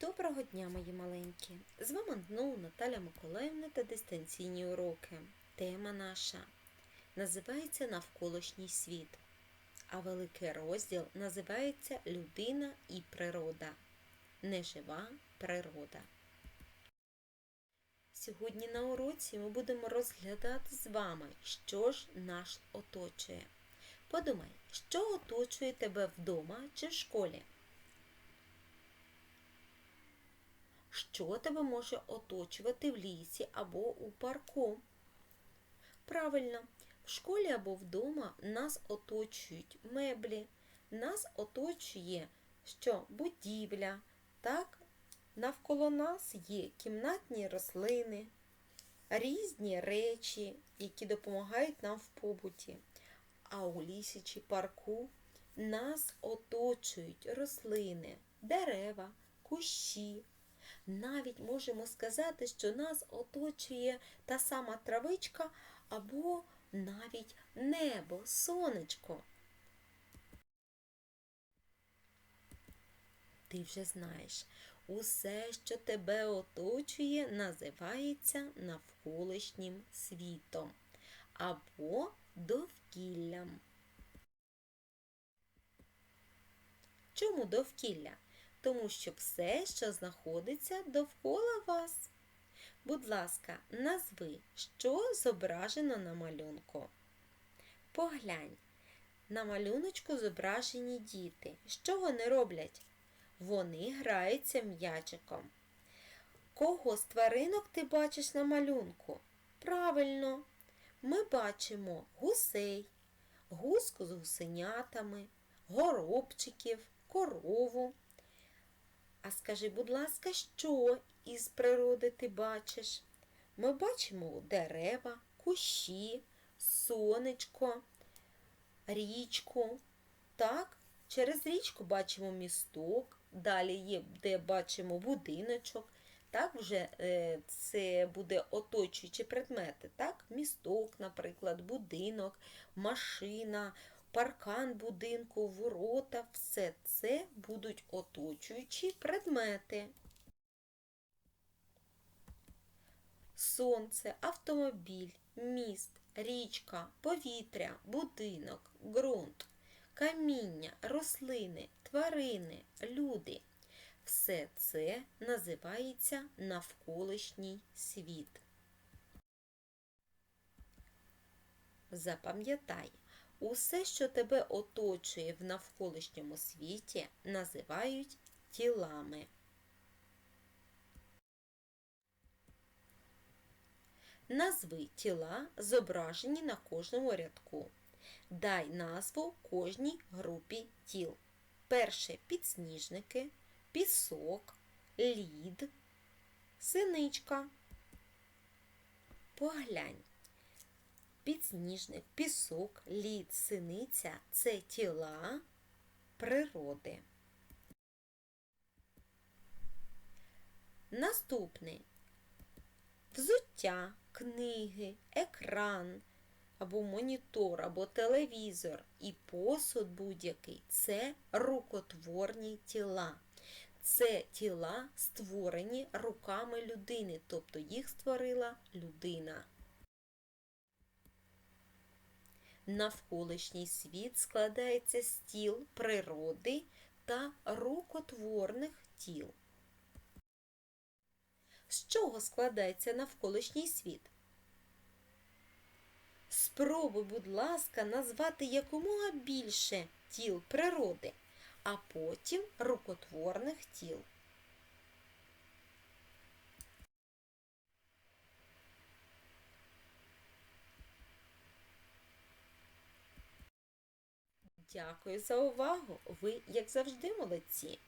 Доброго дня, мої маленькі! З вами знову Наталя Миколаївна та дистанційні уроки. Тема наша називається Навколишній світ, а великий розділ називається Людина і природа. Нежива природа. Сьогодні на уроці ми будемо розглядати з вами, що ж нас оточує. Подумай, що оточує тебе вдома чи в школі? Що тебе може оточувати в лісі або у парку? Правильно, в школі або вдома нас оточують меблі, нас оточує що будівля, так? Навколо нас є кімнатні рослини, різні речі, які допомагають нам в побуті. А у лісі чи парку нас оточують рослини, дерева, кущі. Навіть можемо сказати, що нас оточує та сама травичка або навіть небо, сонечко. Ти вже знаєш, усе, що тебе оточує, називається навколишнім світом або довкіллям. Чому довкілля? Тому що все, що знаходиться довкола вас. Будь ласка, назви, що зображено на малюнку. Поглянь, на малюночку зображені діти. Що вони роблять? Вони граються м'ячиком. Кого з тваринок ти бачиш на малюнку? Правильно, ми бачимо гусей, гуску з гусенятами, горобчиків, корову. А скажи, будь ласка, що із природи ти бачиш? Ми бачимо дерева, кущі, сонечко, річку. Так, через річку бачимо місток, далі є, де бачимо будиночок. Так, вже е, це буде оточуючі предмети. Так, місток, наприклад, будинок, машина, паркан будинку, ворота, все це будуть оточуючі предмети. Сонце, автомобіль, міст, річка, повітря, будинок, ґрунт, каміння, рослини, тварини, люди. Все це називається навколишній світ. Запам'ятай, Усе, що тебе оточує в навколишньому світі, називають тілами. Назви тіла, зображені на кожному рядку. Дай назву кожній групі тіл. Перше підсніжники, пісок, лід, синичка. Поглянь. Підсніжник, пісок, лід, синиця це тіла природи. Наступний взуття, книги, екран або монітор, або телевізор і посуд будь-який це рукотворні тіла. Це тіла, створені руками людини, тобто їх створила людина. Навколишній світ складається з тіл природи та рукотворних тіл. З чого складається навколишній світ? Спробуй, будь ласка, назвати якомога більше тіл природи, а потім рукотворних тіл. Дякую за увагу! Ви, як завжди, молодці!